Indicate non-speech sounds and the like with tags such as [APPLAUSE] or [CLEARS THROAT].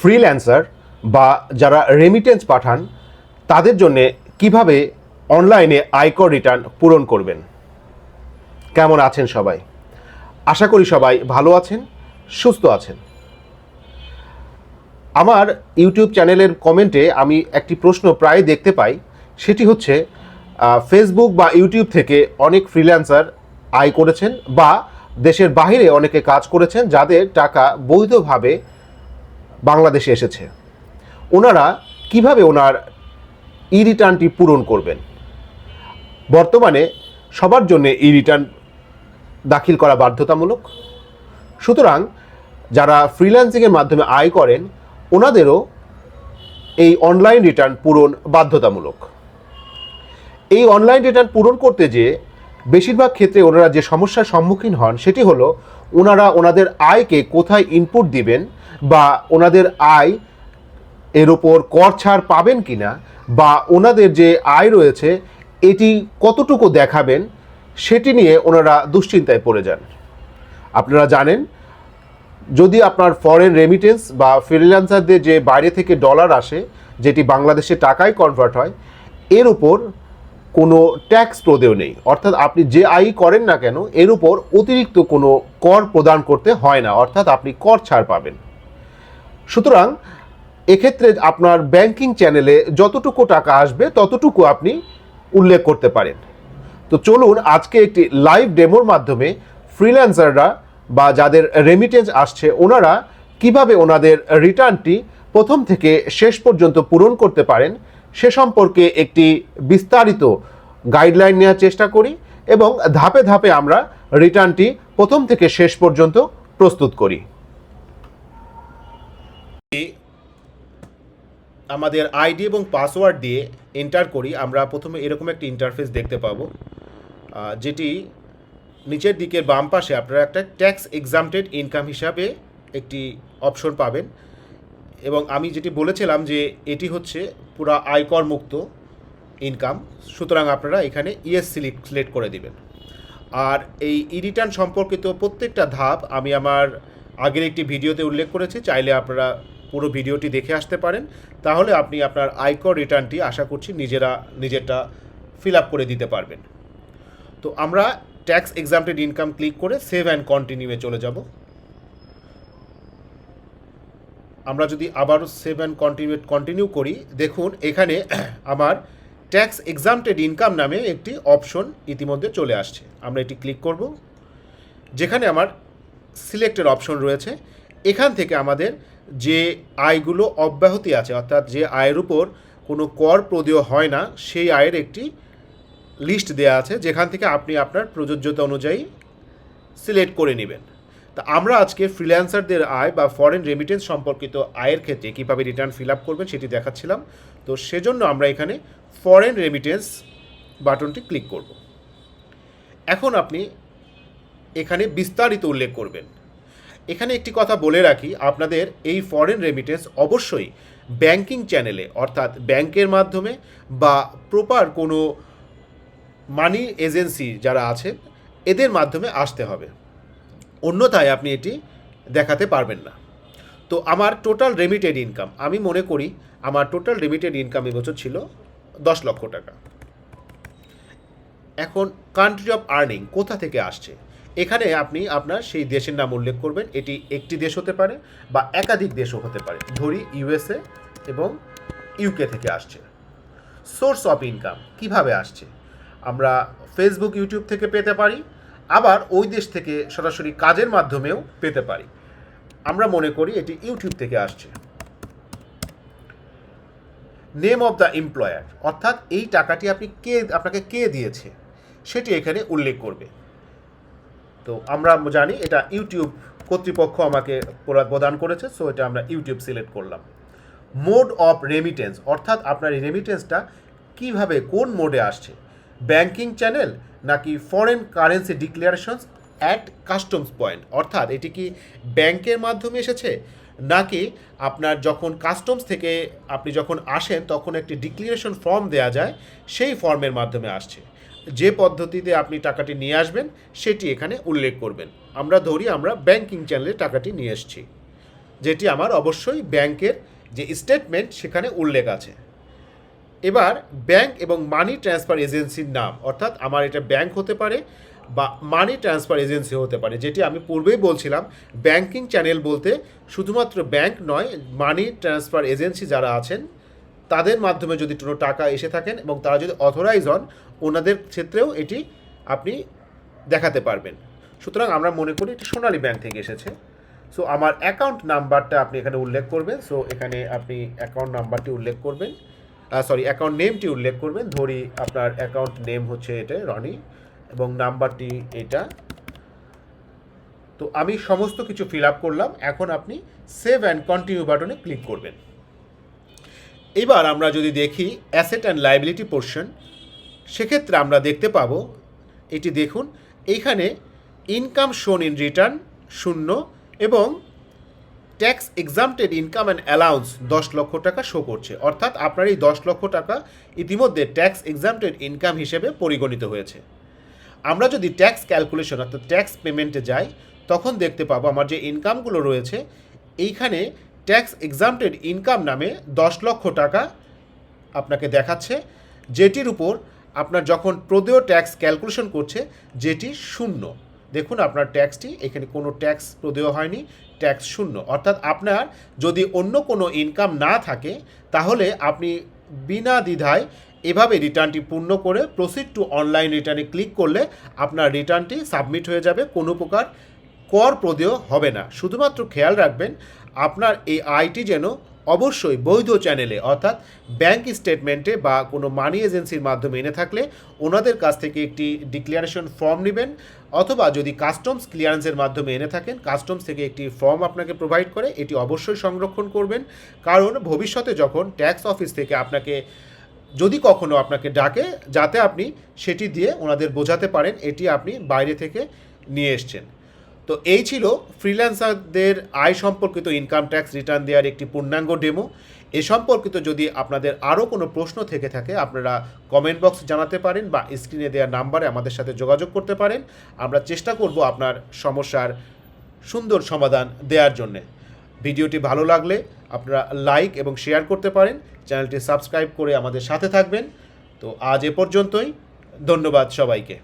Freelancer বা যারা remittance পাঠান, তাদের জন্যে কীভাবে অনলাইনে আয়কর রিটার্ন পূরণ করবেন? কেমন আছেন সবাই? আশা করি সবাই ভালো আছেন, সুস্থ আছেন। আমার ইউটিউব চ্যানেলের কমেন্টে আমি একটি প্রশ্ন প্রায় দেখতে পাই, সেটি হচ্ছে ফেসবুক বা ইউটিউব থেকে অনেক ফ্রিল্যান্সার আয় করেছেন বা দেশের বাইরে অনেকে কাজ করেছেন যাদের টাকা বৈধভাবে বাংলাদেশে এসেছে। ওনারা কীভাবে ওনার ই রিটার্নটি পূরণ করবেন? বর্তমানে সবার জন্য ই রিটার্ন দাখিল করা বাধ্যতামূলক। সুতরাং যারা ফ্রিল্যান্সিংয়ের মাধ্যমে আয় করেন, ওনাদেরও এই অনলাইন রিটার্ন পূরণ বাধ্যতামূলক। এই অনলাইন রিটার্ন পূরণ করতে যে বেশিরভাগ ক্ষেত্রে ওনারা যে সমস্যার সম্মুখীন হন, সেটি হলো ওনারা ওনাদের আয়কে কোথায় ইনপুট দিবেন বা ওনাদের আয় এর ওপর কর ছাড় পাবেন কি না বা ওনাদের যে আয় রয়েছে, এটি কতটুকু দেখাবেন, সেটি নিয়ে ওনারা দুশ্চিন্তায় পড়ে যান। আপনারা জানেন, যদি আপনার ফরেন রেমিটেন্স বা ফ্রিল্যান্সারদের যে বাইরে থেকে ডলার আসে, যেটি বাংলাদেশে টাকায় কনভার্ট হয়, এর উপর কোনো ট্যাক্স প্রদেয় নেই। অর্থাৎ আপনি যে আয় করেন না কেন, এর উপর অতিরিক্ত কোনো কর প্রদান করতে হয় না, অর্থাৎ আপনি কর ছাড় পাবেন। সুতরাং এক্ষেত্রে আপনার ব্যাংকিং চ্যানেলে যতটুকু টাকা আসবে, ততটুকু আপনি উল্লেখ করতে পারেন। তো চলুন আজকে একটি লাইভ ডেমোর মাধ্যমে ফ্রিল্যান্সাররা বা যাদের রেমিটেন্স আসছে, ওনারা কীভাবে ওনাদের রিটার্নটি প্রথম থেকে শেষ পর্যন্ত পূরণ করতে পারেন সে সম্পর্কে একটি বিস্তারিত গাইডলাইন নেওয়ার চেষ্টা করি এবং ধাপে ধাপে আমরা রিটার্নটি প্রথম থেকে শেষ পর্যন্ত প্রস্তুত করি। আমাদের আইডি এবং পাসওয়ার্ড দিয়ে এন্টার করি, আমরা প্রথমে এরকম একটি ইন্টারফেস দেখতে পাবো যেটি নিচের দিকের বাম পাশে আপনারা একটা ট্যাক্স এক্সামটেড ইনকাম হিসাবে একটি অপশন পাবেন। এবং আমি যেটি বলেছিলাম যে এটি হচ্ছে পুরো আয়কর মুক্ত ইনকাম সুতরাং আপনারা এখানে ইএস সিলেক্ট সিলেক্ট করে দিবেন। আর এই ই রিটার্ন সম্পর্কিত প্রত্যেকটা ধাপ আমি আমার আগের একটি ভিডিওতে উল্লেখ করেছি, চাইলে আপনারা পুরো ভিডিওটি দেখে আসতে পারেন। তাহলে আপনি আপনার আয়কর রিটার্নটি আশা করছি নিজেরা, নিজেরটা ফিল আপ করে দিতে পারবেন। তো আমরা ট্যাক্স এক্সামটেড ইনকাম ক্লিক করে সেভ অ্যান্ড কন্টিনিউয়ে চলে যাব। আমরা যদি আবারও সেভ অ্যান্ড কন্টিনিউ কন্টিনিউ করি, দেখুন এখানে [CLEARS THROAT] আমার ট্যাক্স এক্সামটেড ইনকাম নামে একটি অপশন ইতিমধ্যে চলে আসছে। আমরা এটি ক্লিক করব। যেখানে আমার সিলেক্টেড অপশন রয়েছে। এখান থেকে আমাদের যে আয়গুলো অব্যাহতি আছে, অর্থাৎ যে আয়ের উপর কোনো কর প্রদেয় হয় না, সেই আয়ের একটি লিস্ট দেওয়া আছে, যেখান থেকে আপনি আপনার প্রযোজ্যতা অনুযায়ী সিলেক্ট করে নেবেন। তা আমরা আজকে ফ্রিল্যান্সারদের আয় বা ফরেন রেমিটেন্স সম্পর্কিত আয়ের ক্ষেত্রে কীভাবে রিটার্ন ফিল আপ করবেন সেটি দেখাচ্ছিলাম। তো সেজন্য আমরা এখানে ফরেন রেমিটেন্স বাটনটি ক্লিক করব। এখন আপনি এখানে বিস্তারিত উল্লেখ করবেন। এখানে একটি কথা বলে রাখি, আপনাদের এই ফরেন রেমিটেন্স অবশ্যই ব্যাংকিং চ্যানেলে অর্থাৎ ব্যাংকের মাধ্যমে বা প্রপার কোনো মানি এজেন্সি যারা আছে এদের মাধ্যমে আসতে হবে। অন্যথায় আপনি এটি দেখাতে পারবেন না। তো আমার টোটাল রেমিটেড ইনকাম আমি মনে করি আমার টোটাল রেমিটেড ইনকাম এবছর ছিল দশ লক্ষ টাকা। এখন কান্ট্রি অফ আর্নিং কোথা থেকে আসছে? এখানে আপনি আপনার সেই দেশের নাম উল্লেখ করবেন, এটি একটি দেশ হতে পারে বা একাধিক দেশও হতে পারে। ধরি ইউএসএ এবং ইউকে থেকে আসছে। সোর্স অফ ইনকাম কীভাবে আসছে? আমরা ফেসবুক ইউটিউব থেকে পেতে পারি আবার ওই দেশ থেকে সরাসরি কাজের মাধ্যমেও পেতে পারি। আমরা মনে করি এটি ইউটিউব থেকে আসছে। নেম অফ দ্য এমপ্লয়ার অর্থাৎ এই টাকাটি আপনি কে, আপনাকে কে দিয়েছে, সেটি এখানে উল্লেখ করবে। তো আমরা জানি এটা ইউটিউব কর্তৃপক্ষ আমাকে প্রদান- প্রদান করেছে সো এটা আমরা ইউটিউব সিলেক্ট করলাম। মোড অফ রেমিটেন্স অর্থাৎ আপনার এই রেমিটেন্সটা কীভাবে, কোন মোডে আসছে? ব্যাংকিং চ্যানেল নাকি foreign currency declarations at customs point অর্থাৎ এটি কি ব্যাংকের মাধ্যমে এসেছে? নাকি আপনার যখন কাস্টমস থেকে আপনি যখন আসেন, তখন একটি ডিক্লারেশন ফর্ম দেওয়া যায়, সেই ফর্মের মাধ্যমে আসছে। যে পদ্ধতিতে আপনি টাকাটি নিয়ে আসবেন, সেটি এখানে উল্লেখ করবেন। আমরা ধরি, আমরা ব্যাংকিং চ্যানেলে টাকাটি নিয়ে এসেছি। যেটি আমার অবশ্যই ব্যাংকের যে স্টেটমেন্ট সেখানে উল্লেখ আছে। এবার ব্যাংক এবং মানি ট্রান্সফার এজেন্সির নাম, অর্থাৎ আমার এটা ব্যাংক হতে পারে বা মানি ট্রান্সফার এজেন্সি হতে পারে, যেটি আমি পূর্বেই বলছিলাম ব্যাংকিং চ্যানেল বলতে শুধুমাত্র ব্যাংক নয় মানি ট্রান্সফার এজেন্সি যারা আছেন, তাদের মাধ্যমে যদি কোনো টাকা এসে থাকেন এবং তারা যদি অথরাইজ হন, ওনাদের ক্ষেত্রেও এটি আপনি দেখাতে পারবেন। সুতরাং আমরা মনে করি এটি সোনালী ব্যাংক থেকে এসেছে। সো আমার অ্যাকাউন্ট নাম্বারটা আপনি এখানে উল্লেখ করবেন। সো এখানে আপনি অ্যাকাউন্ট নাম্বারটি উল্লেখ করবেন। সরি অ্যাকাউন্ট নেমটি উল্লেখ করবেন। ধরি আপনার অ্যাকাউন্ট নেম হচ্ছে এটা, রনি, এবং নাম্বারটি এটা। তো আমি সমস্ত কিছু ফিল আপ করলাম। এখন আপনি সেভ অ্যান্ড কন্টিনিউ বাটনে ক্লিক করবেন। এবার আমরা যদি দেখি অ্যাসেট অ্যান্ড লাইবিলিটি পোর্শন সেক্ষেত্রে আমরা দেখতে পাবো, এটি দেখুন এইখানে ইনকাম শোন ইন রিটার্ন শূন্য এবং tax exempted income and allowance দশ লক্ষ টাকা শো করছে। অর্থাৎ আপনার এই দশ লক্ষ টাকা ইতিমধ্যে ট্যাক্স এক্সামটেড ইনকাম হিসেবে পরিগণিত হয়েছে। আমরা যদি ট্যাক্স ক্যালকুলেশন অর্থাৎ ট্যাক্স পেমেন্টে যাই, তখন দেখতে পাবো আমার যে ইনকামগুলো রয়েছে, এইখানে ট্যাক্স এক্সামটেড ইনকাম নামে দশ লক্ষ টাকা আপনাকে দেখাচ্ছে, যেটির উপর আপনার যখন প্রদেয় ট্যাক্স ক্যালকুলেশন করছে, যেটি শূন্য। দেখুন আপনার ট্যাক্সটি এখানে কোনো ট্যাক্স প্রদেয় হয়নি ট্যাক্স শূন্য। অর্থাৎ আপনার যদি অন্য কোনো ইনকাম না থাকে, তাহলে আপনি বিনা দ্বিধায় এভাবে রিটার্নটি পূর্ণ করে প্রসিড টু অনলাইন রিটার্নে ক্লিক করলে আপনার রিটার্নটি সাবমিট হয়ে যাবে, কোনো প্রকার কর প্রদেয় হবে না। শুধুমাত্র খেয়াল রাখবেন, আপনার এই আইটি যেন অবশ্যই বৈধ চ্যানেলে অর্থাৎ ব্যাংক স্টেটমেন্টে বা কোনো মানি এজেন্সির মাধ্যমে এনে থাকলে, ওনাদের কাছ থেকে একটি ডিক্লারেশন ফর্ম নেবেন অথবা যদি কাস্টমস ক্লিয়ারেন্সের মাধ্যমে এনে থাকেন কাস্টমস থেকে একটি ফর্ম আপনাকে প্রোভাইড করে, এটি অবশ্যই সংরক্ষণ করবেন। কারণ ভবিষ্যতে যখন ট্যাক্স অফিস থেকে আপনাকে, যদি কখনো আপনাকে ডাকে, যাতে আপনি সেটি দিয়ে ওনাদের বোঝাতে পারেন, এটি আপনি বাইরে থেকে নিয়ে এসছেন। তো এই ছিল ফ্রিল্যান্সারদের আয় সম্পর্কিত ইনকাম ট্যাক্স রিটার্ন দেওয়ার একটি পূর্ণাঙ্গ ডেমো এ সম্পর্কিত যদি আপনাদের আরও কোনো প্রশ্ন থেকে থাকে, আপনারা কমেন্ট বক্স জানাতে পারেন বা স্ক্রিনে দেওয়া নাম্বারে আমাদের সাথে যোগাযোগ করতে পারেন। আমরা চেষ্টা করব আপনার সমস্যার সুন্দর সমাধান দেওয়ার জন্যে। ভিডিওটি ভালো লাগলে আপনারা লাইক এবং শেয়ার করতে পারেন। চ্যানেলটি সাবস্ক্রাইব করে আমাদের সাথে থাকবেন। তো আজ এ পর্যন্তই। ধন্যবাদ সবাইকে।